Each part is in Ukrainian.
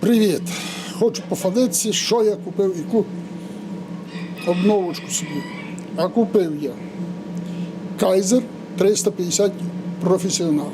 Привіт! Хочу пофадитися, що я купив, яку обновочку собі. А купив я Кайзер 350 професіонал.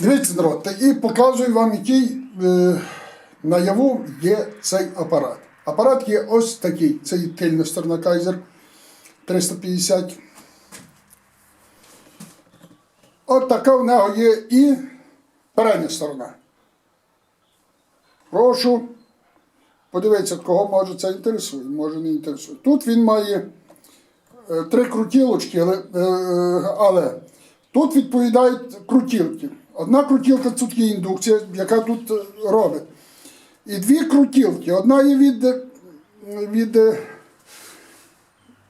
Дивіться, народ, і показую вам, який е, наяву є цей апарат. Апарат є ось такий. Це тильна сторона Kaiser 350. От така в нього є і передня сторона. Прошу подивитися, кого може це інтересує, може не інтересує. Тут він має е, три крутілочки, але, е, е, але тут відповідають крутілки. Одна крутілка тут є індукція, яка тут е, робить. І дві крутілки. Одна є від, е, від, е,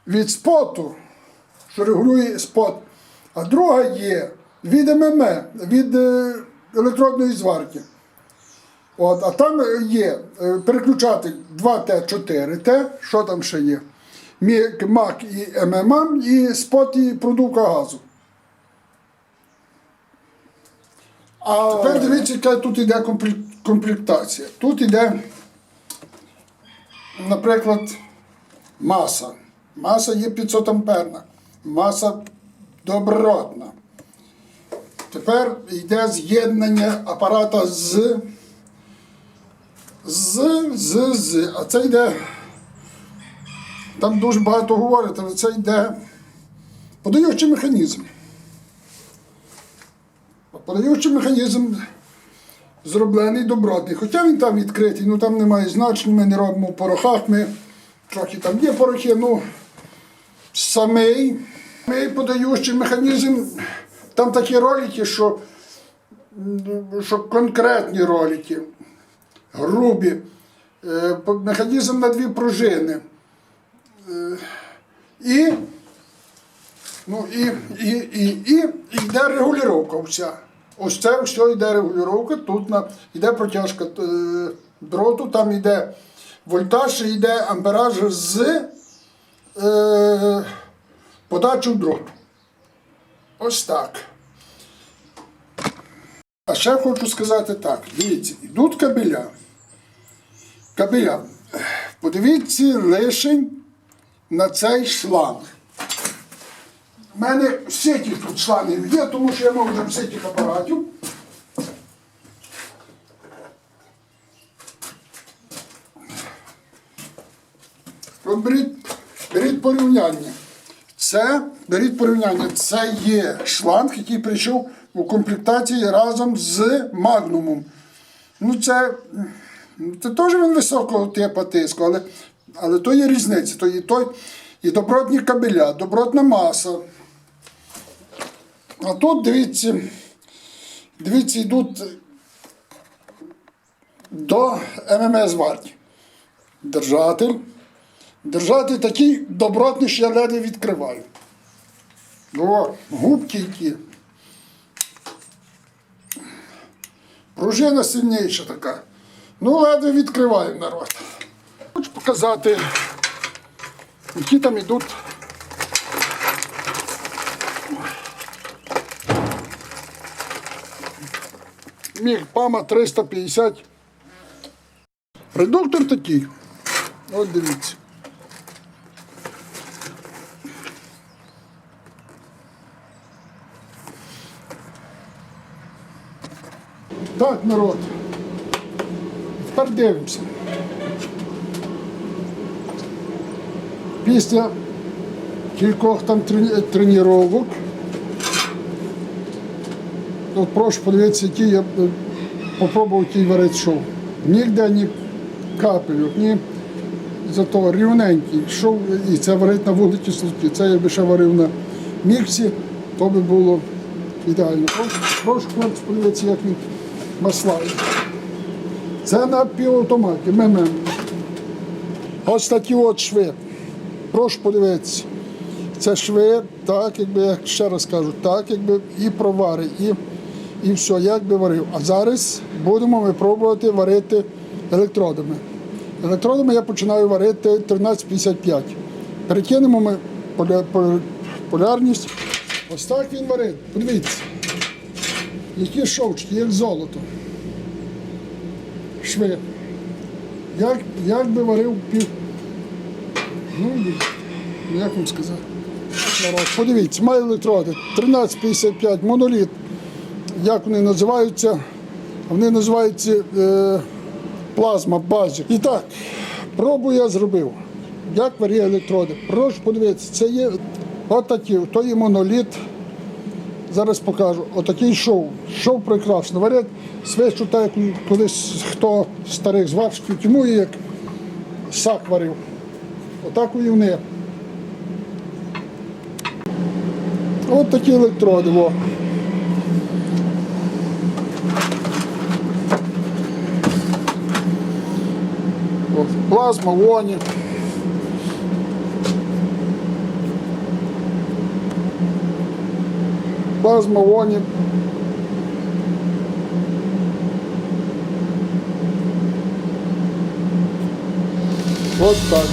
від споту, що регулює спот, а друга є від ММ, від електродної зварки. От, а там є переключати 2Т, 4Т, що там ще є? МАК і ММА, і спот і продувка газу. А тепер дивіться, яка тут йде комплектація. Тут йде, наприклад, маса. Маса є 500 амперна, маса добротна. Тепер йде з'єднання апарата з, з, з, з. А це йде, там дуже багато говорять, але це йде подаючий механізм. Подаючий механізм зроблений добротний. Хоча він там відкритий, ну там немає значень, ми не робимо в порохах, ми трохи там є порохи, ну самий, самий подаючий механізм, там такі ролики, що, що конкретні ролики, грубі. Е, Механізм на дві пружини. Е, І Ну і, і, і, і йде регулювання вся. Ось це все йде регулювання. Тут на, йде протяжка е, дроту, там йде вольтаж, йде ампераж з е, подачу дроту. Ось так. А ще хочу сказати так: дивіться, йдуть кабеля. Кабеля. Подивіться лишень на цей шланг. У мене сеті тут шлангів є, тому що я мав вже сеті апаратів. Беріть, беріть порівняння. Це, беріть порівняння, це є шланг, який прийшов у комплектації разом з магнумом. Ну, це, ну, це теж він високого типу тиску, але, але то є різниця. То є той, і добротні кабеля, добротна маса. А тут дивіться, дивіться, йдуть до ММС варті. Держатель. Держатель такий добротний, що я ледве відкриваю. О, губки які. Пружина сильніша така. Ну, ледве відкриваю народ. Хочу показати, які там йдуть Міг Пама 350. Редуктор такий. От дивіться. Так, народ. Тепер дивимося. Після кількох там трені- тренувань. Прошу подивитися, які я е, попробував ті варити шоу. Ніде ні капелюк, ні зато рівненький. Шов і це варить на вулиці служки. Це я би ще варив на міксі, то би було ідеально. Прошу, прошу хлопці подивитися, як він маслає. Це на півавтоматі, МММ. Ось такі от шви. Прошу подивитися. Це шви, так, якби ще раз кажу, так, якби і провари, і, і все, як би варив. А зараз будемо ми пробувати варити електродами. Електродами я починаю варити 13,55. Перекинемо ми поля, поля- полярність. Ось так він варить. Подивіться. Які шовчики, як золото. Шви. Як, як би варив пів. Ну, як вам сказати? Подивіться, має електроди 1355 моноліт. Як вони називаються? Вони називаються е, плазма базик. І так, пробу я зробив. Як варіє електроди? Прошу подивитися, це є отакі, то є моноліт. Зараз покажу. Отакий шов. Шов прекрасно. Варять свечу так, як колись хто старих зварщиків тімує, як сак варив. Отак вони. От такі електроди. Во. От, плазма, воні. Плазма, воні. От так.